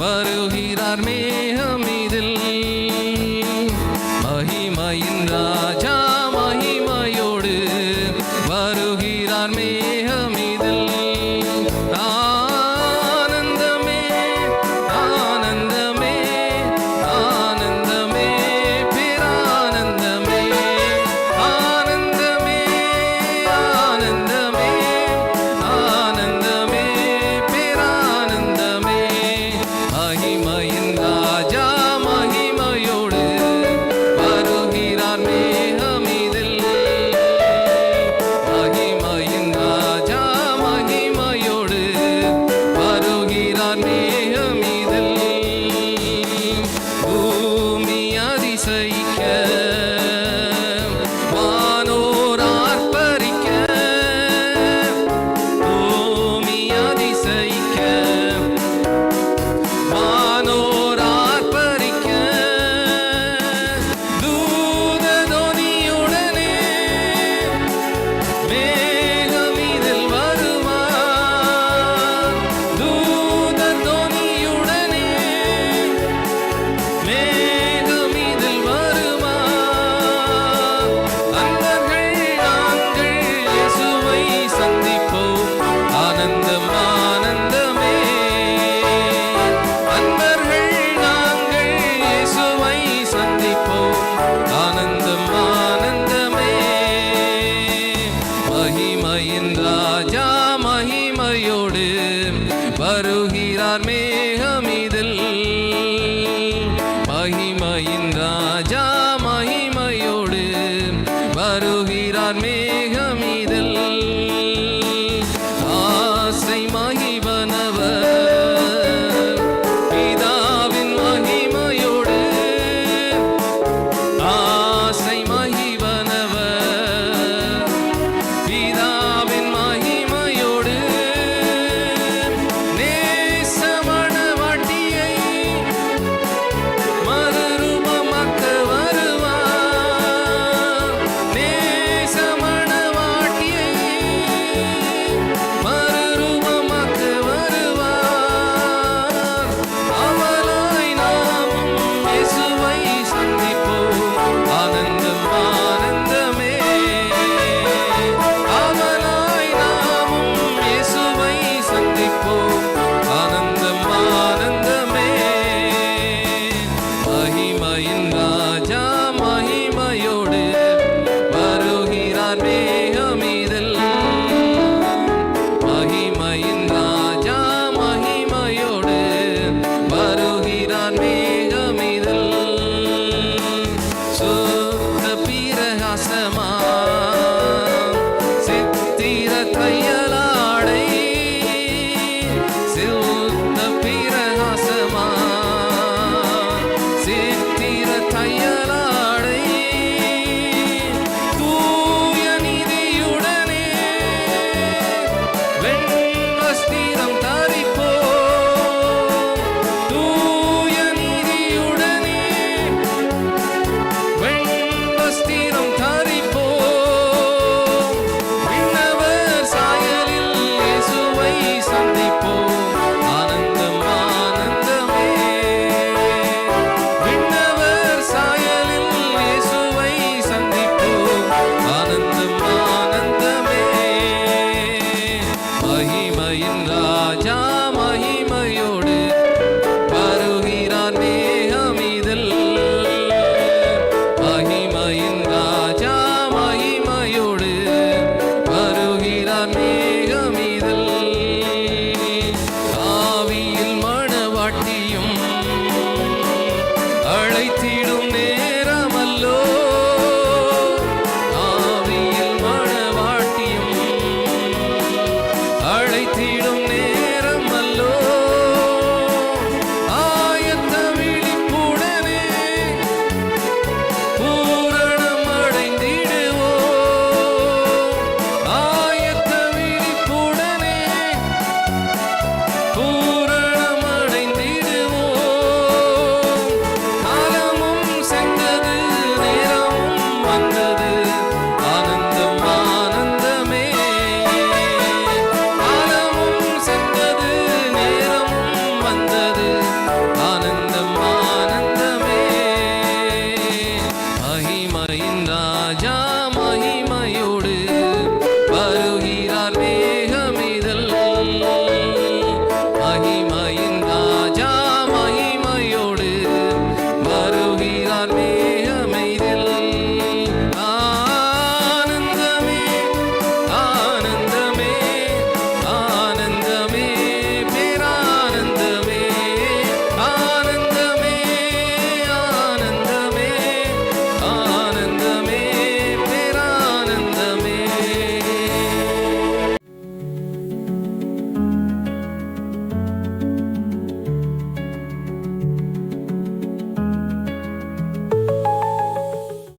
வருகிறார் மே மகிழ்ச்சியோடு வருகிறார் மேகமிதில் மகிமையின் ராஜா time. ராஜா